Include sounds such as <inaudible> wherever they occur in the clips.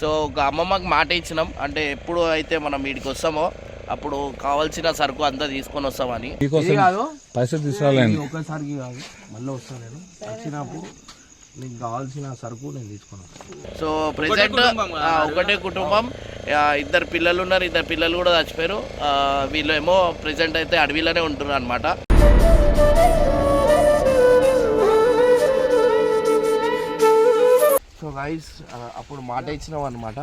So ఒక అమ్మమ్మకి మాట ఇచ్చినాం. అంటే ఎప్పుడు అయితే మనం వీడికి వస్తామో అప్పుడు కావాల్సిన సరుకు అంతా తీసుకొని వస్తామని. పైసలు కాదు. మళ్ళీ వస్తాను నేను. వచ్చినప్పుడు నీకు కావాల్సిన సరుకు నేను తీసుకున్నాను సో ప్రెసెంట్ ఒకటే కుటుంబం ఇద్దరు పిల్లలు ఉన్నారు. ఇద్దరు పిల్లలు కూడా చచ్చిపోయారు. వీళ్ళు ఏమో ప్రెసెంట్ అయితే అడవిలోనే ఉంటున్నారు అనమాట సో గైస్ అప్పుడు మాట ఇచ్చినాం అనమాట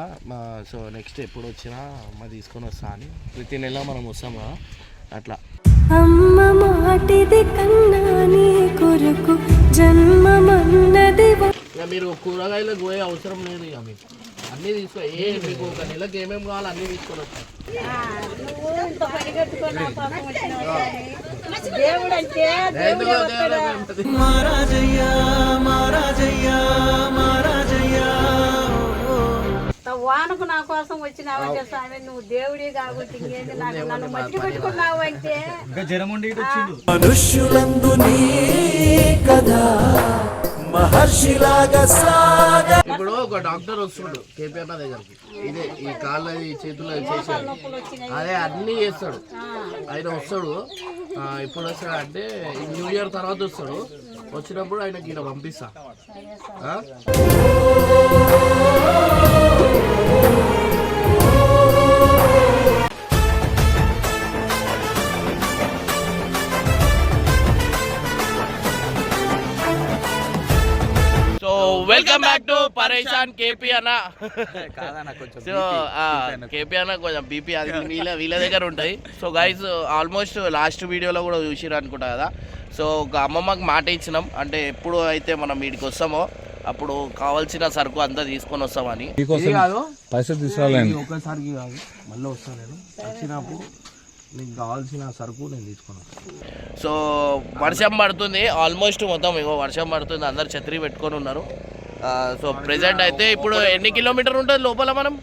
సో నెక్స్ట్ ఎప్పుడు వచ్చినా మా తీసుకొని వస్తా అని. ప్రతి నెల మనం వస్తాం కదా అట్లా. అమ్మ మాటిది కన్నా నీ కొరకు జన్మమన్నది మీరు కూరగాయలకు పోయే అవసరం లేదు ఇక మీకు. అన్నీ తీసుకో. ఏ మీకు ఒక నెలకు ఏమేమి కావాలో అన్నీ తీసుకొని వస్తాం. దేవుడు దేవుడు ఉంటుంది. వానకు నా కోసం వచ్చినావంటే స్వామి నువ్వు దేవుడి కాబట్టి ఇంకేంది? నాకు నన్ను మట్టి పెట్టుకున్నావు అంటే? మనుష్యులందు నీ కథ మహర్షిలాగా సాగ. ఇప్పుడు ఒక డాక్టర్ వస్తున్నాడు కేపీఆర్ దగ్గరికి. ఇదే ఈ కాళ్ళ ఈ చేతులు చేసాడు అదే అన్నీ చేస్తాడు. ఆయన వస్తాడు. ఆ, ఎప్పుడు వస్తాడు అంటే ఈ న్యూ ఇయర్ తర్వాత వస్తాడు. వచ్చినప్పుడు ఆయనకి ఈయన పంపిస్తా. Welcome back to Pareshan KP అన్న సో కేపీ అన్న కొంచెం. బీపీ అది వీళ్ళ వీళ్ళ దగ్గర ఉంటాయి సో గైస్ ఆల్మోస్ట్ లాస్ట్ వీడియోలో కూడా చూసిరు అనుకుంటా కదా. సో ఒక అమ్మమ్మకి మాట ఇచ్చినాం. అంటే ఎప్పుడు అయితే మనం వీడికి వస్తామో అప్పుడు కావాల్సిన సరుకు అంతా తీసుకొని వస్తామని. పైసలు తీసుకురాలేండి ఇది ఒక్కసారికి కాదు. మళ్ళీ వస్తాను నేను. వచ్చినప్పుడు నీకు కావాల్సిన సరుకు నేను తీసుకున్నాను సో వర్షం పడుతుంది. ఆల్మోస్ట్ మొత్తం ఇగో వర్షం పడుతుంది. అందరు ఛత్రి పెట్టుకొని ఉన్నారు. సో ప్రెసెంట్ అయితే ఇప్పుడు ఎన్ని కిలోమీటర్ ఉంటుంది లోపల మనం?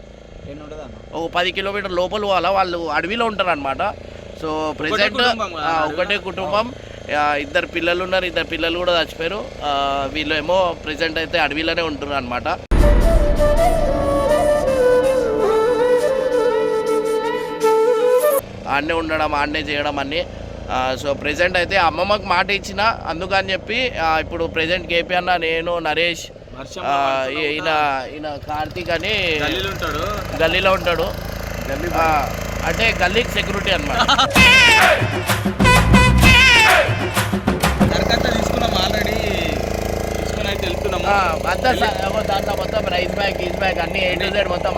ఓ పది కిలోమీటర్ లోపల పోవాలా? వాళ్ళు అడవిలో ఉంటారు అనమాట సో ప్రెసెంట్ ఒకటే కుటుంబం. ఇద్దరు పిల్లలు ఉన్నారు ఇద్దరు పిల్లలు కూడా చచ్చిపోయారు. వీళ్ళు ఏమో ప్రెసెంట్ అయితే అడవిలోనే ఉంటున్నారు అనమాట ఆడనే ఉండడం ఆడనే చేయడం అన్నీ. సో ప్రెసెంట్ అయితే అమ్మమ్మకి మాట ఇచ్చిన అందుకని చెప్పి ఇప్పుడు ప్రెసెంట్ కేపీ అన్న నేను నరేష్ ఈయన ఈయన కార్తీక్ అని గల్లీలో ఉంటాడు. ఆ, అంటే గల్లీకి సెక్యూరిటీ అనమాట దాంట్లో మొత్తం రైస్ బ్యాగ్ బ్యాగ్ అన్ని ఏ టు జెడ్ మొత్తం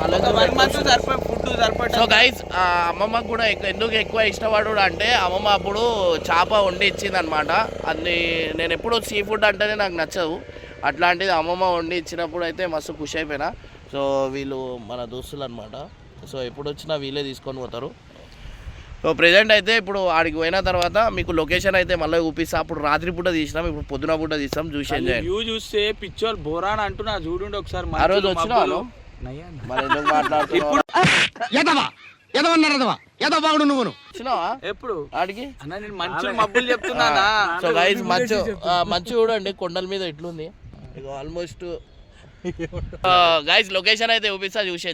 సో గైస్ అమ్మమ్మకు కూడా ఎందుకు ఎక్కువ ఇష్టపడు అంటే అమ్మమ్మ అప్పుడు చేప వండి ఇచ్చింది అనమాట అది నేను ఎప్పుడు సీ ఫుడ్ అంటేనే నాకు నచ్చదు. అట్లాంటిది అమ్మమ్మ వండి ఇచ్చినప్పుడు అయితే మస్తు ఖుషి అయిపోయినా. సో వీళ్ళు మన దోస్తులు అనమాట సో ఎప్పుడు వచ్చినా వీళ్ళే తీసుకొని పోతారు. సో ప్రెజెంట్ అయితే ఇప్పుడు ఆడికి పోయిన తర్వాత మీకు లొకేషన్ అయితే మళ్ళీ చూపిస్తా. అప్పుడు రాత్రి పూట తీసినాం ఇప్పుడు పొద్దున పూట తీస్తాం చూసి ఎంజాయ్ వ్యూ చూస్తే పిచ్చోల్ బోరాన్ అంటున్నా చూడండి ఒకసారి ఆ రోజు వచ్చినావా మబ్బులు. నువ్వు? మరి ఎందుకు మాట్లాడుతున్నావు? వచ్చినావా? ఎప్పుడు? ఆడికి? అన్న నేను మంచు మబ్బులు చెప్తున్నానా? సో గైస్ మంచు చూడండి కొండల మీద ఎట్లుంది. ఇక ఆల్మోస్ట్ గైస్ లొకేషన్ అయితే చూపిస్తా చూసి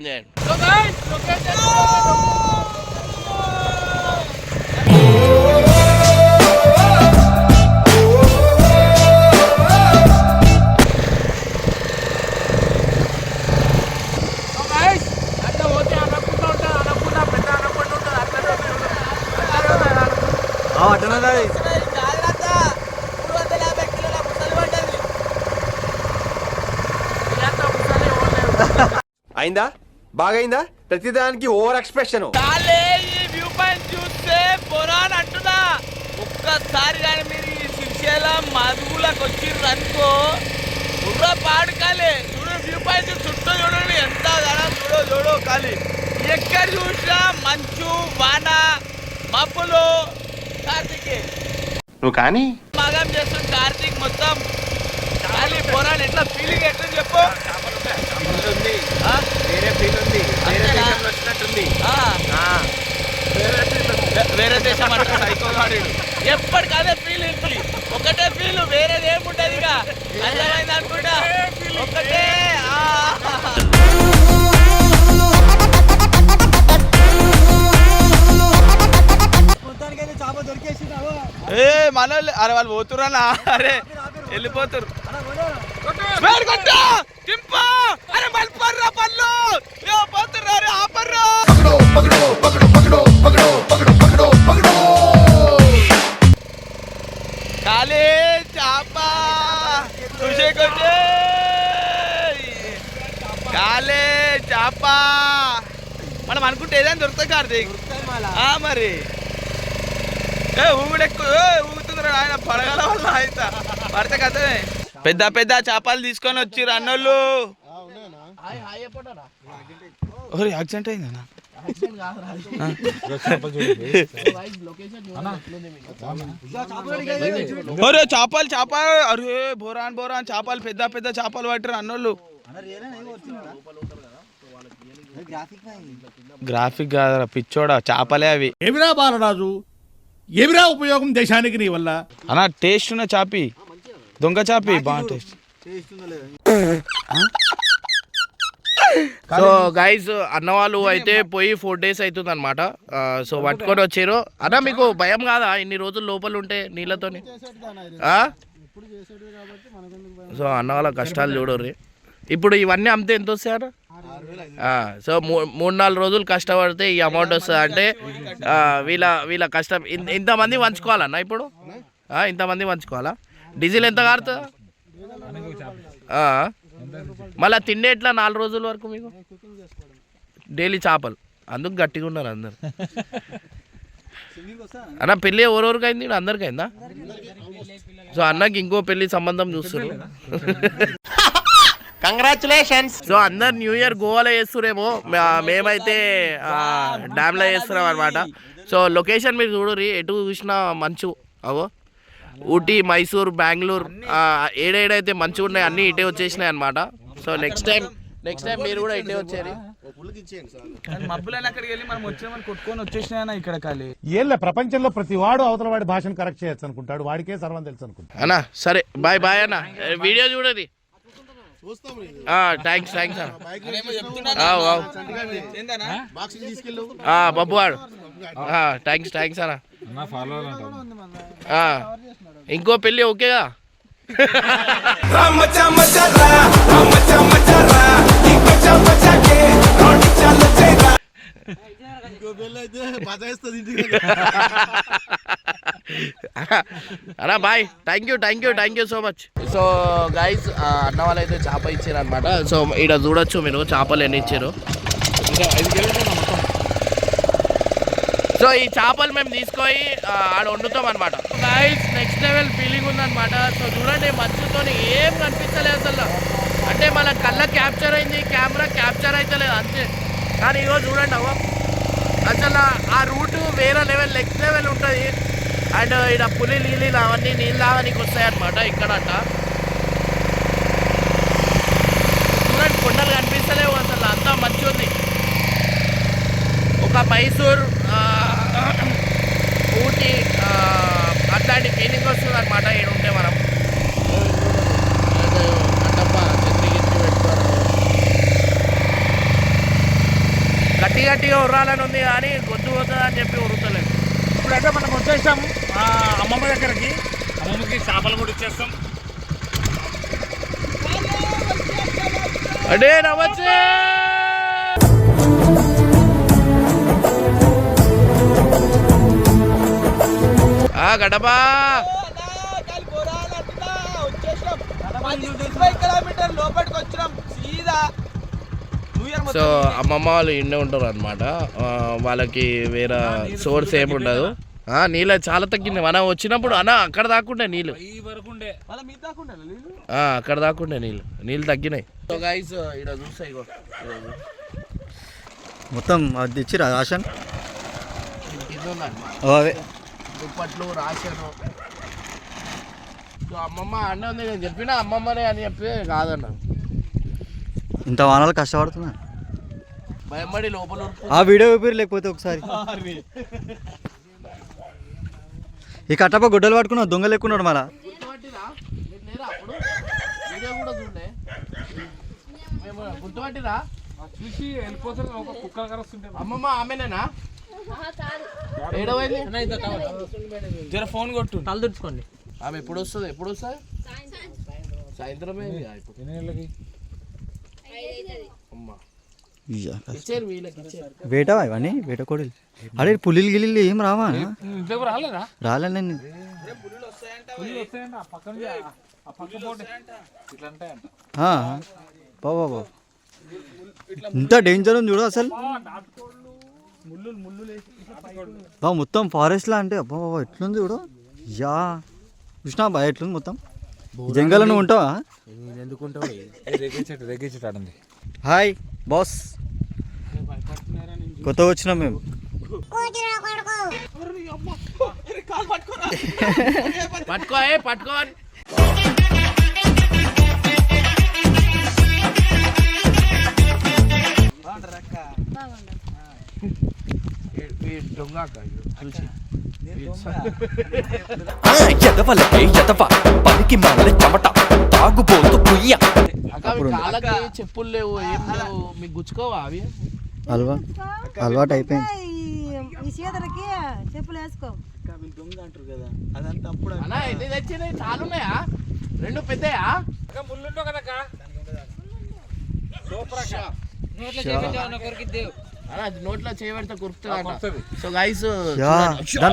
అయిందా? బాగైందా? ప్రతిదానికి ఓవర్ ఎక్స్ప్రెషన్. వ్యూ పాయింట్ చూస్తే బోరాన్ అంటున్నా. ఒక్కసారి కానీ మీరు ఈ శ్రీశైలం మధువులకు వచ్చిర్రు అనుకో బుర్ర పాడు కాలే. చూడు వ్యూ పాయింట్ చుట్టూ చూడండి. ఎంత ధనం చూడో చూడో కాలి ఎక్కడ చూసినా మంచు వాన మబ్బులు. కార్తీక్. నువ్వు కానీ మగం చేస్తుంది కార్తీక్ మొత్తం ర్యాలీ పోరాలి. ఎట్లా ఫీలింగ్ ఎట్లా చెప్పు? ఫీల్ ఉంది వేరే ఫీల్ ఉంది. వేరే వచ్చినట్టుంది. వేరే దేశం అంటాడు అయిపోగాడు ఎప్పటికదే ఫీల్ ఇంటి. ఒకటే ఫీల్ వేరేది ఏముంటది ఇక. అర్థమైంది అనుకుంటా? ఒకటే ఏ మనోళ్ళు అరే వాళ్ళు పోతురా అరే వెళ్ళిపోతురు స్పీడ్ కొట్టు అరే మల్పర్రా పళ్ళు! ఏ పోతుర్రా అరే ఆపర్రా! కాలే చాప చూసే కొట్టే! కాలే చాప మనం అనుకుంటే ఏదైనా దొరుకుతాయి కార్తీక్ మరి. ఏ ఊగుడెక్కు ఏ, ఊగుతుందిరా ఆయన పడగల వల్ల అయితే పడితే కథమే. పెద్ద పెద్ద చేపలు తీసుకొని వచ్చి అన్నోళ్ళు. హాయ్ హాయ్ చెప్పండి ఓరే యాక్సిడెంట్ అయిందన్నా. ఒరే చేపలు చేపలు. అరే బోరాన్ బోరాన్. చేపలు పెద్ద పెద్ద చేపలు పట్టారు అన్నోళ్ళు. గ్రాఫిక్ కాదురా పిచ్చోడా చేపలే అవి. ఏమిరా బాలరాజు? ఏమిరా ఉపయోగం దేశానికి నీ వల్ల? అన్న టేస్ట్ ఉన్న చాపి. దొంగ చాపి బాగా టేస్ట్. సో గైస్ అన్న వాళ్ళు అయితే పోయి ఫోర్ డేస్ అవుతుంది అనమాట సో పట్టుకొని వచ్చారు. అన్న మీకు భయం కాదా? ఇన్ని రోజులు లోపల ఉంటే నీళ్ళతోని? ఆ? సో అన్న వాళ్ళ కష్టాలు చూడరు ఇప్పుడు ఇవన్నీ అమ్మితే ఎంత వస్తాయి అన్న? సో మూడు నాలుగు రోజులు కష్టపడితే ఈ అమౌంట్ వస్తుంది అంటే వీళ్ళ వీళ్ళ కష్టం. ఇంతమంది పంచుకోవాలన్న ఇప్పుడు? ఇంతమంది పంచుకోవాలా? డీజిల్ ఎంత కారుతుందా. మళ్ళీ తిండే ఎట్లా? నాలుగు రోజుల వరకు మీకు? డైలీ చేపలు. అందుకు గట్టిగా ఉన్నారు అందరు. అన్న పెళ్ళి ఎవరెవరికి అయింది? అందరికి అయిందా? సో అన్నకి ఇంకో పెళ్ళి సంబంధం చూస్తున్నారు కంగ్రాచులేషన్స్ సో అందరు న్యూ ఇయర్ గోవాలో చేస్తురేమో. మేమైతే డ్యామ్లో చేస్తున్నాం అనమాట సో లొకేషన్ మీరు చూడరి ఎటు చూసినా మంచు. అవో ఊటీ మైసూర్ బెంగళూరు ఏడేడైతే మంచిగా ఉన్నాయి అన్నీ ఇటే వచ్చేసినాయి అనమాట so next time next time మీరు కూడా ఇటే వచ్చేది మబ్బులని అక్కడికి వెళ్ళి మనం వచ్చామని కొట్టుకొని వచ్చేసినా ఇక్కడ ఖాళీ? ఏళ్ళ ప్రపంచంలో ప్రతి వాడు అవతల వాడి భాషను కరెక్ట్ చేయొచ్చు అనుకుంటాడు. వాడికే సర్వం తెలుసు అనుకుంటాడు. అన్న సరే బాయ్ బాయ్ అన్న. వీడియో చూడది. థ్యాంక్స్ థ్యాంక్స్ బబ్బు వాడు. థ్యాంక్స్ థ్యాంక్స్ అన్న ఫాలో అంటారు ఆ, ఇంకో పెళ్ళి ఓకేగా అన్నా bye. Thank you thank you thank you so much so guys అన్న వాళ్ళు అయితే చేప ఇచ్చారు అనమాట సో ఇక్కడ చూడొచ్చు మీరు. చేపలు ఎన్ని ఇచ్చారు? సో ఈ చేపలు మేము తీసుకొని ఆడ వండుతాం అనమాట గైస్ నెక్స్ట్ లెవెల్ ఫీలింగ్ ఉందన్నమాట. సో చూడండి మంచుతో ఏం కనిపించలేదు అసలు. అంటే మన కళ్ళ క్యాప్చర్ అయింది కెమెరా క్యాప్చర్ అయితే లేదు అంతే. కానీ ఇగో చూడండి అవ్వ. అసలు ఆ రూట్ వేరే లెవెల్ నెక్స్ట్ లెవెల్ ఉంటుంది. అండ్ ఇక్కడ పులి నీళ్ళు అవన్నీ నీళ్ళు తాగడానికి వస్తాయి అనమాట ఇక్కడంట. చూడండి కొండలు కనిపిస్తలేవు అసలు అంతా మంచి ఉంది. ఒక మైసూర్ ఊటీ అట్లాంటి ఫీలింగ్ వస్తుంది అనమాట ఇక్కడ ఉంటే మనం. గట్టి గట్టిగా ఉర్రాలని ఉంది కానీ గొద్దు పోతుంది అని చెప్పి ఉరుతలేదు ఇప్పుడైతే మనం వచ్చేసాం ఆ అమ్మమ్మ దగ్గరికి అమ్మమ్మకి చేపలు కూడా ఇచ్చేస్తాం అడే నమస్తే ఆ గడపా కిలోమీటర్ లోపలికి వచ్చినాం సీదా సో అమ్మమ్మ వాళ్ళు ఇండే ఉంటారు అనమాట వాళ్ళకి వేరే సోర్స్ ఏమి ఉండదు. ఆ, నీళ్ళు చాలా తగ్గింది. మనం వచ్చినప్పుడు అన్న అక్కడ దాకుండా నీళ్ళు. ఆ, అక్కడ దాక్కుండే నీళ్ళు. నీళ్ళు తగ్గినాయి. సో గైస్ ఇక్కడ చూస్తాయి ఇగో ఇగో. మొత్తం అది ఇచ్చిరా రాషన్. అవే. దుప్పట్లు రాశాను సో అమ్మమ్మ అన్న ఉంది నేను చెప్పిన అమ్మమ్మనే అని చెప్పి కాదన్న. ఇంత వానాలు కష్టపడుతున్నా భయపడి లోపల. ఆ వీడియో చూపిరు లేకపోతే ఒకసారి. ఈ కట్టప్ప గుడ్డలు పట్టుకున్నావు దొంగలు ఎక్కున్నాడు మళ్ళా. గుర్తుపట్టిరా? మీరు లేరా అప్పుడు? వీడియో కూడా చూడండి మేము గుర్తుపట్టిరా? చూసి వెళ్ళిపోతారు ఒక కుక్కలు కరుస్తుంటే అమ్మమ్మ ఆమెనేనా? ఏడవైంది? జర ఫోన్ కొట్టు. తల తుడుచుకోండి ఆమె ఎప్పుడు వస్తుంది? ఎప్పుడు వస్తుంది? సాయంత్రమే. ఎన్ని అమ్మా. వేటవా ఇవన్నీ? వేట కోడలు అరే పులిలు గిలిలు ఏం రావా? రాలేదా? రాలేండి పులి వస్తాయంట ఆ పక్కన ఆ పక్క పోటీ ఇట్లా ఉంటాయంట. బాబా బాబా ఇంత డేంజర్ ఉంది చూడు అసలు. బా మొత్తం ఫారెస్ట్ లా అంటే అబ్బా బాబా ఎట్లుంది చూడు? యా. కృష్ణ బా ఎట్లుంది మొత్తం? జంగల్ నువ్వు ఉంటావా? Hi boss. కొత్తగా వచ్చినాం మేము. పట్టుకో ఏ పట్టుకో. దొంగ చూసి. ఎదవలకే ఎదవ పనికి మాల చెమట తాగుబోతు కుయ్య చెప్పులు లేవు ఏం లేవు మీకు గుచ్చుకోవా అవి అలవా అలవాటు అయిపోయింది. ఈ చేతులకి చెప్పులు వేసుకో అన్నా ఎన్ని తెచ్చినాయి చాలా ఉన్నాయా రెండు పెద్దయా ముళ్ళుంటావు కదక్క అన్నా అది నోట్లో చేయబడితే. సో గైస్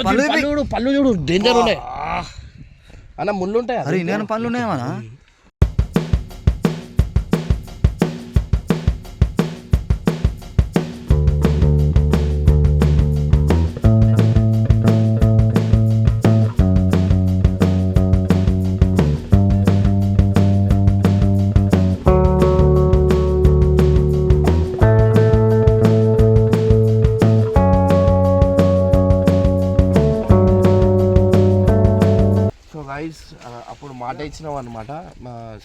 పళ్ళు పళ్ళు చూడు పళ్ళు చూడు డేంజర్ ఉన్నాయి. అన్న ముళ్ళు ఉంటాయి? అరే ఇన్ని పనులు ఉన్నాయమనా మాట ఇచ్చినాం అనమాట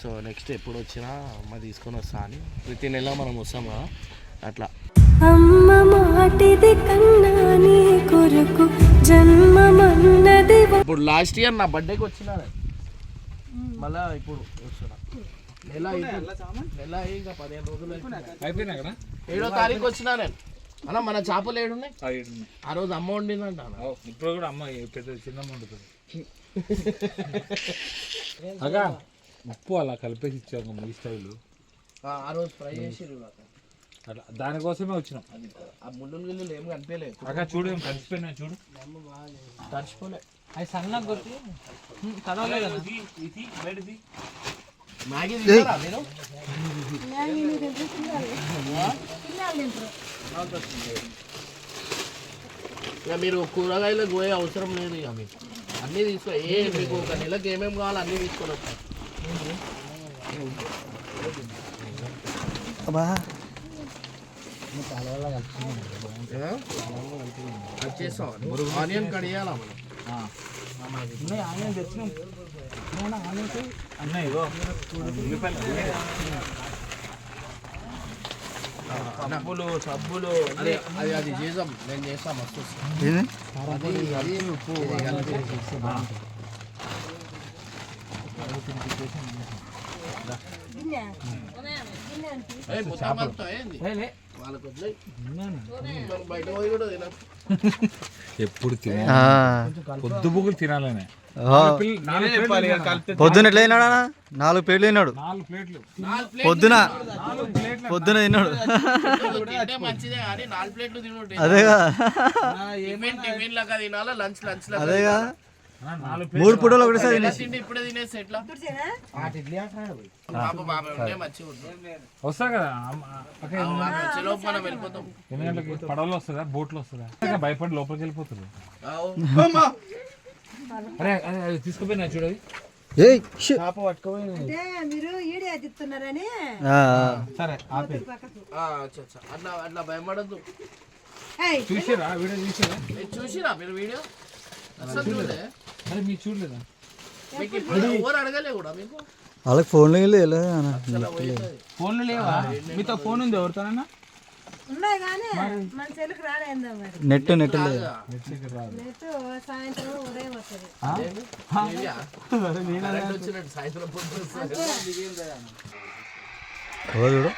సో నెక్స్ట్ ఎప్పుడు వచ్చినా మా తీసుకొని వస్తా అని ప్రతి నెల మనం వస్తాం కదా అట్లా అమ్మ మాటిది కన్నా నీ కొరకు జన్మమన్నది ఇప్పుడు లాస్ట్ ఇయర్ నా బర్త్డేకి వచ్చినా. మళ్ళా ఇప్పుడు వస్తున్నా నెల. నెల ఇంకా పదిహేను రోజులు. అయిపోయినా కదా ఏడో తారీఖు వచ్చినా నేను అన్న మన చేపలు ఏడున్నాయి ఆ, ఈడ ఉన్నాయి. ఆ రోజు అమ్మ వండిందంట అన్న. ఓ, ఇప్పుడు కూడా అమ్మ పెద్ద చిన్నమ్మ ఉంటుంది <laughs> అగా ఉప్పు అలా కలిపేసి ఇచ్చాము మీ స్టైల్. ఆ, ఆ రోజు ఫ్రై చేసి అట్లా దానికోసమే వచ్చినాం. ఆ ముళ్ళు గిల్లు ఏం కనిపించలేదు. అక్క చూడు ఏం కలిసిపోయినా చూడు. తడిచిపోలే. అవి సన్నగా కొట్టి చదవలేదు మ్యాగీ తిన్నారా మీరు? ఇక మీరు కూరగాయలకు పోయే అవసరం లేదు ఇక మీకు. అన్నీ తీసుకో. ఏ మీకు ఒక నెలకు ఏమేమి కావాలో అన్నీ తీసుకొని వస్తాం. అబ్బా. అది చేస్తాం ఆనియన్ కడియాలా మనం? అన్న ఇగో. ఉల్లిపాయలు. సబ్బులు సబ్బులు. అదే అది అది చేద్దాం. నేను చేస్తాను మస్తు అది అది ఉప్పు చేస్తాం. ఎప్పుడు తినే ఆ, పొద్దు బుగ్గులు తినాలనే. పొద్దున ఎట్లా తిన్నాడు అన్న? నాలుగు ప్లేట్లు తిన్నాడు. నాలుగు ప్లేట్లు. నాలుగు ప్లేట్లు పొద్దున. పొద్దున తిన్నాడు. <laughs> అదేగా. టిఫిన్ టిఫిన్ లాగా తినాలా? లంచ్ లంచ్ లాగా అదేగా. మూడు పూటలు ఒకటేసారి వస్తా కదా పడవలో వస్తుందా బోట్లో వస్తుందా భయపడి లోపలికి వెళ్ళిపోతుంది. అరే తీసుకుపోయినా చూడవి మీరు ఈడే ఆ, సరే ఆపే. అట్లా అట్లా భయపడద్దు. ఏయ్, చూసారా వీడియో చూసారా చూసిరా మీరు వీడియో? అసలు చూడలే. అరే మీరు చూడలేదా? మీకు ఇప్పుడు ఎవరు అడగలే కూడా మీకు? వాళ్ళకి ఫోన్లో. ఫోన్లు లేవా? మీతో ఫోన్ ఉంది ఎవరితోనన్నా? ఉన్నాయి కానీ మన చెల్లికి రాలేందా మరి. నెట్ నెట్ లేదు. నెట్ సాయంత్రం ఉదయం వస్తుంది. చూడు?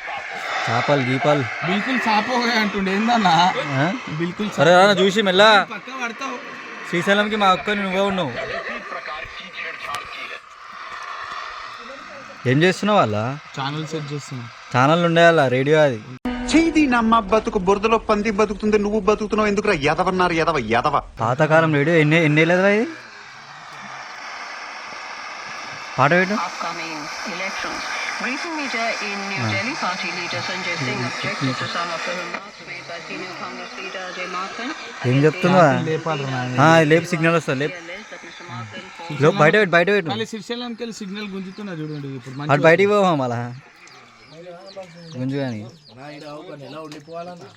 చేపలు గీపాలు. బిల్కుల్ చాపోగా అంటుండే ఏందన్నా? ఆ? బిల్కుల్ సరే రా చూసి మెల్లా. శ్రీశైలంకి మా అక్కని నువ్వే ఉన్నావు. ఏం చేస్తున్నావు వాళ్ళ ఛానల్ సెట్ చేస్తున్నా. ఛానల్ ఉండే వాళ్ళ రేడియో అది. చేయి నమ్మ బతుకు బురదలో పంది బతుకుతుంది నువ్వు బతుకుతున్నావు ఎందుకురా ఎదవన్నారు ఎదవ ఎదవ పాతకాలం రేడియో ఎన్ని ఎన్ని లేదురా ఇది? పాట పెట్టు. Upcoming elections. Recent media in New Delhi, party leader Sanjay Singh objected to some of the remarks made by senior Congress leader Ajay Markan. ఏం రా ఆ, లేపు సిగ్నల్ వస్తుంది లేపు. Alleged that Mr. Markan లో బయట పెట్టు బయట పెట్టు. మళ్ళీ శ్రీశైలంకి వెళ్ళి సిగ్నల్ గుంజుతున్నా చూడండి ఇప్పుడు. మంచి అటు బయటికి పోవా మళ్ళా? గుంజు కానీ ఎలా ఉండిపోవాలన్నా.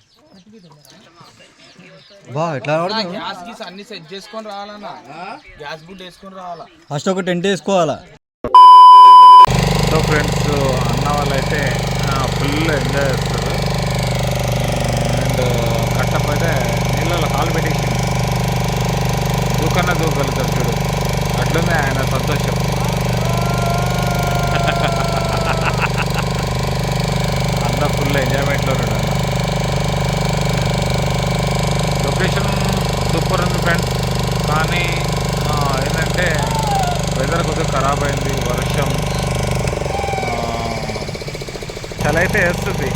బా ఎట్లా ఆడుతున్నావు గ్యాస్ గీస్ అన్ని సెట్ చేసుకొని రావాలన్నా. గ్యాస్ బుడ్ వేసుకొని రావాలా? ఫస్ట్ ఒక టెంట్ వేసుకోవాలా? సో ఫ్రెండ్స్ అన్న వాళ్ళైతే ఫుల్ ఎంజాయ్ చేస్తారు. అండ్ కట్టప్ అయితే నీళ్ళలో కాలు పెట్టేసి దూకన్నా దూకగలుగుతారు చూడు. అట్లుంది ఆయన సంతోషం అంతా ఫుల్ ఎంజాయ్మెంట్లో ఉన్నాడు అన్న లొకేషన్ సూపర్ ఉంది ఫ్రెండ్స్ కానీ ఆ, ఏంటంటే వెదర్ కొద్దిగా ఖరాబ్ అయింది వర్షం ఆ, అయితే వేస్తుంది.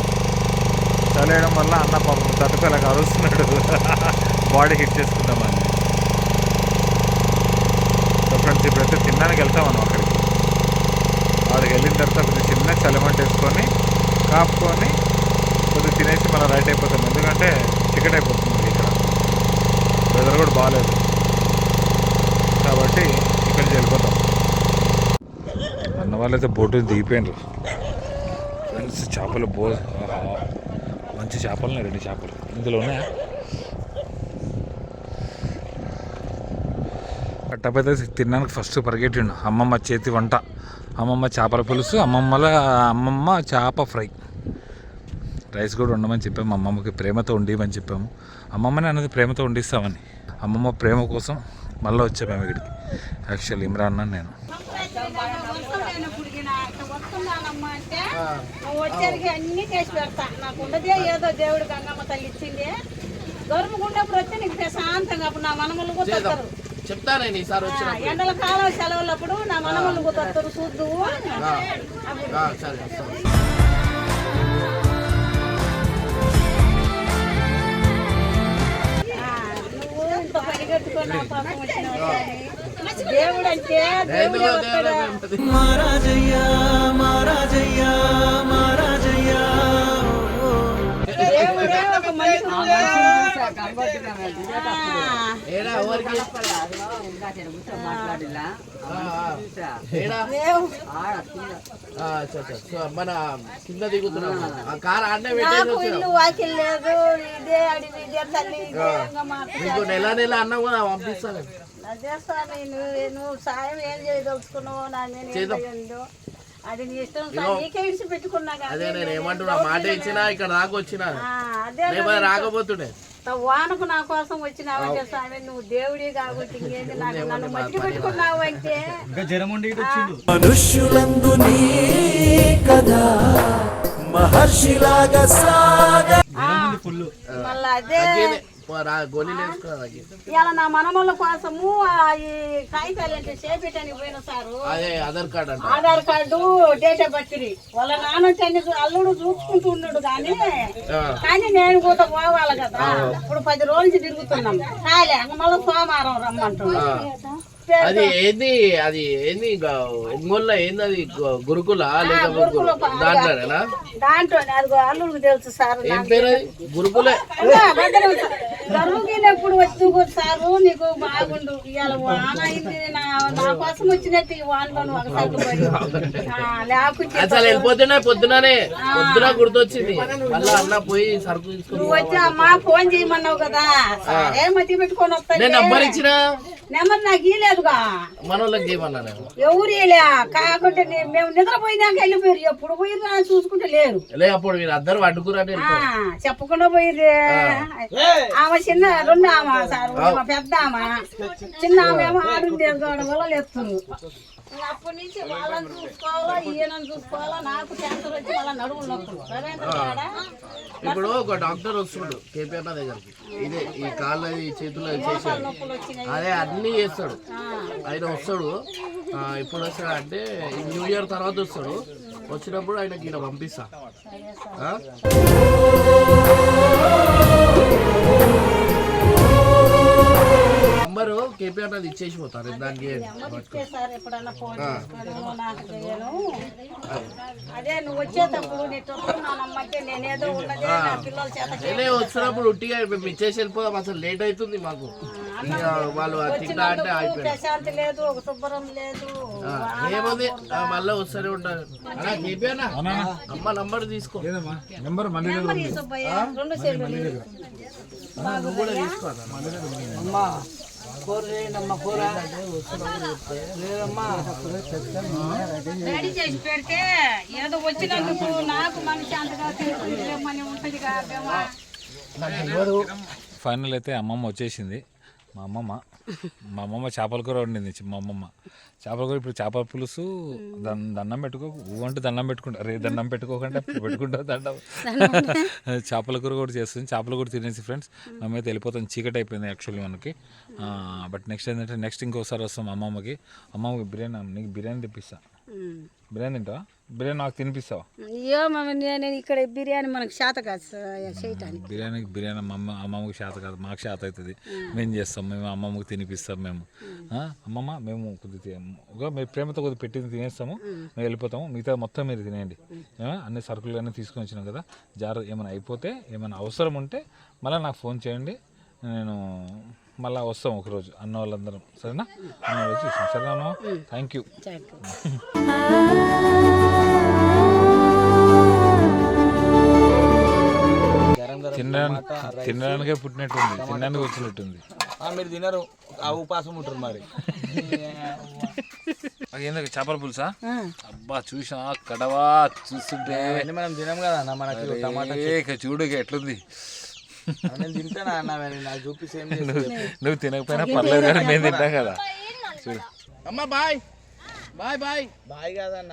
చలి వేయడం వల్ల అన్న పాపం తట్టుకోలేక అరుస్తున్నాడు. <laughs> బాడీ హిట్ చేసుకుందామని సో ఫ్రెండ్స్ ఇప్పుడైతే తినడానికి వెళ్తాం మనం అక్కడికి. అక్కడికి వెళ్ళిన తర్వాత కొద్దిగా చిన్న చలిమంట వేసుకొని కాపుకొని కొద్దిగా తినేసి మళ్ళీ రైట్ అయిపోతాం. ఎందుకంటే టికెట్ అయిపోతుంది ఇక్కడ. వెదర్ కూడా బాగాలేదు కాబట్టి ఇక్కడి నుంచి వెళ్ళిపోతాం. అన్న వాళ్ళైతే బోటు దిగిపోయినారు. ఫ్రెండ్స్ చేపలు బో మంచి చేపలు ఉన్నాయి రెండు చేపలు. ఇందులో ఉన్నాయా? కట్టపైతే తినడానికి ఫస్ట్ పరిగెట్టిండు. అమ్మమ్మ చేతి వంట. అమ్మమ్మ చేపల పులుసు అమ్మమ్మల అమ్మమ్మ చేప ఫ్రై. రైస్ కూడా ఉండమని చెప్పాము. అమ్మమ్మకి ప్రేమతో వండిమని చెప్పాము. అమ్మమ్మని అన్నది ప్రేమతో వండిస్తామని. అమ్మమ్మ ప్రేమ కోసం మళ్ళీ వచ్చాము మేము ఇక్కడికి. యాక్చువల్ ఇమ్రాన్ అన్న నేను. వచ్చేసరికి అన్ని చేసి పెడతా. నాకు ఉండదే ఏదో దేవుడు గంగమ్మ తల్లి ఇచ్చింది. గర్భగుండప్పుడు వస్తే నీకు ప్రశాంతంగా అప్పుడు నా మనమలు కూడా వస్తారు చెప్తా నేను ఈసారి వచ్చినప్పుడు. ఎండల కాలం సెలవులప్పుడు నా మనమలు కూడా వస్తారు చూద్దు సరే నువ్వు ఇంత పరిగెట్టుకొని నా పాపం వచ్చినావు. దేవుడు అంటే మన కింద దిగుతున్నాం. కార్ ఆడనే పెట్టేసి నెల నెల అన్నం కూడా పంపిస్తాను. అదే స్వామి నువ్వు నువ్వు సాయం ఏం చేయదలుచుకున్నావు నా నేను ఏం చేద్దాం. చేయండు అది నీ ఇష్టం స్వామి నీకే ఇడిచి పెట్టుకున్నా కానీ అదే నేను ఏమంటున్నా మాట ఇచ్చినా ఇక్కడ రాకొచ్చినా. ఆ, అదే లేకపోతే రాకపోతుండే. నా వానకు నా కోసం వచ్చినావంటే స్వామి? నువ్వు దేవుడి కాబట్టి <laughs> ఇంకేంది? నాకు నన్ను మట్టి పెట్టుకున్నావు అంటే. ఇంకా జ్వరం ఉండి ఇటు వచ్చిండు. మనుష్యులందు నీ కదా మహర్షిలాగా సాగ మళ్ళీ అదే. తగ్గేదే. ఇలా నా మనమల కోసము ఈ కాగితాలు చేపెట్టని పోయిన సారు. అదే ఆధార్ కార్డ్ అంట. Aadhaar card date of birth వాళ్ళ నాన్న అల్లుడు చూసుకుంటూ ఉన్నాడు కానీ. కానీ నేను కూడా పోవాలి కదా. ఇప్పుడు పది రోజుల నుంచి తిరుగుతున్నాం. కాలే మళ్ళీ సోమవారం రమ్మంటున్నాడు. అది ఏంది అది ఏంది ఒంగోల్లో ఏంది అది? గురుకుల లేక గురుకుల గురుకుల దాంట్లోనేనా? దాంట్లో అది అల్లుడికి తెలుసు సార్ ఏం పేరు అది? గురుకులే? గర్భగినప్పుడు వచ్చి సారు నీకు బాగుండు ఇవాళ వాన అయింది నా నా కోసం వచ్చినట్టు ఈ వానలో లేకుంటే అసలు వెళ్ళిపోతున్నా పొద్దుననే. పొద్దున గుర్తొచ్చింది. మళ్ళీ అన్న పోయి సరుకు నువ్వు వచ్చి అమ్మా ఫోన్ చేయమన్నావు కదా. సరే మతి పెట్టుకొని నేను వస్తా నంబర్ ఇచ్చిన? నెంబర్ నాకు ఇలేదుగా మన వాళ్ళకి చేయమన్నా నేను. ఎవరు ఇలే కాకుంటే మేము నిద్రపోయినాక వెళ్ళిపోయారు. ఎప్పుడు పోయినా చూసుకుంటే లేరు. లే అప్పుడు మీరు అందరు అడ్డుకురండి ఆ, చెప్పకుండా పోయిర్రు. ఆమె చిన్న రెండు ఆమె సార్ పెద్ద ఆమె చిన్న ఆమె ఏమో వల్ల లేస్తున్నారు ఇంకా అప్పటి నుంచి వాళ్ళని చూసుకోవాలా ఈయనని చూసుకోవాలా నాకు క్యాన్సర్ వచ్చి నొప్పులు. రవీంద్ర కాడ ఇప్పుడు ఒక డాక్టర్ వస్తుండు కేపీఆర్ దగ్గరికి. ఇదే ఈ కాళ్ళ ఈ చేతులు చేసాడు నొప్పులు వచ్చినాయి. అదే అన్నీ చేస్తాడు. ఆయన వస్తాడు. ఆ, ఎప్పుడు వస్తాడు అంటే న్యూ ఇయర్ తర్వాత వస్తాడు. వచ్చినప్పుడు ఆయనకి ఈయన పంపిస్తా? నంబరు కేపీఆర్ నాది ఇచ్చేసి పోతారు. దానికి సార్ ఎప్పుడన్నా ఫోన్ చేసుకోను నాకు చేయను అదే. నువ్వు వచ్చేటప్పుడు నీటప్పుడు నా నమ్మకే నేనేదో ఉన్నదే నా పిల్లల చేత నేనే వచ్చినప్పుడు ఉట్టిగా మేము ఇచ్చేసి వెళ్ళిపోదాం. అసలు లేట్ అవుతుంది మాకు. ఇక వాళ్ళు తింటా అంటే ప్రశాంతి లేదు ఒక శుభ్రం లేదు. ఏముంది? మళ్ళీ వస్తూనే ఉంటారు. కేపీఆర్ అమ్మ నంబర్ తీసుకో. నెంబర్ మళ్ళీ నెంబర్ ఈ సుబ్బయ్య రెండు తీసుకో రెడీ చేసి పెడితే ఏదో వచ్చినందుకు నాకు ఉంటుంది కదా ఫైనల్ అయితే అమ్మమ్మ వచ్చేసింది. మా అమ్మమ్మ. మా అమ్మమ్మ చేపల కూర వండింది మా అమ్మమ్మ. చేపల కూర ఇప్పుడు చేపల పులుసు దన్ దండం పెట్టుకో అంటే దండం పెట్టుకుంటా. రే దండం పెట్టుకోకుండా పెట్టుకుంటా దండం. చేపల కూర కూడా చేస్తుంది. చేపల కూర తినేసి ఫ్రెండ్స్ మేమైతే వెళ్ళిపోతాం చీకటి అయిపోయింది యాక్చువల్లీ మనకి. బట్ నెక్స్ట్ ఏంటంటే నెక్స్ట్ ఇంకోసారి వస్తాం అమ్మమ్మకి. అమ్మమ్మకి బిర్యానీ నీకు బిర్యానీ తెప్పిస్తా. బిర్యానీ తింటావా? బిర్యానీ నాకు తినిపిస్తావా? అయ్యో మమ్మ నేను ఇక్కడ బిర్యానీ మనకు శాత కాదు చేయటానికి. బిర్యానీకి బిర్యానీ మా అమ్మ అమ్మమ్మకి శాత కాదు మాకు శాత అవుతుంది. మేము చేస్తాం మేము అమ్మమ్మకి తినిపిస్తాం మేము. అమ్మమ్మ మేము కొద్దిగా ఒక మీ ప్రేమతో కొద్దిగా పెట్టింది తినేస్తాము మేము వెళ్ళిపోతాము. మిగతా మొత్తం మీరు తినేయండి. అన్ని సరుకులు అన్నీ తీసుకొని వచ్చినాం కదా జాగ్రత్త ఏమైనా అయిపోతే ఏమైనా అవసరం ఉంటే మళ్ళీ నాకు ఫోన్ చేయండి. నేను మళ్ళీ వస్తాం ఒకరోజు అన్న వాళ్ళందరం. సరేనా? అన్న వాళ్ళు చూసాం సరేనా థ్యాంక్ యూ <laughs> తినడానికి తినడానికే పుట్టినట్టుంది తినడానికి వచ్చినట్టుంది. మీరు తినరు. ఆ ఉపాసం ఉంటారు మరి. <laughs> ఏంది చేపల పులుసా? అబ్బా చూసా కడవా చూస్తుంటే. మనం తినం కదా అన్న మనకి టమాటా ఏ, ఇక చూడు ఎట్లుంది. నేను తింటానా అన్న మరి నాకు చూపిస్తే ఏం చేస్తావు? నువ్వు నువ్వు తినకపోయినా పర్లేదు కానీ మేము తింటాం కదా. చూడు. అమ్మ బాయ్. Bye bye. బాయ్ కాదన్న.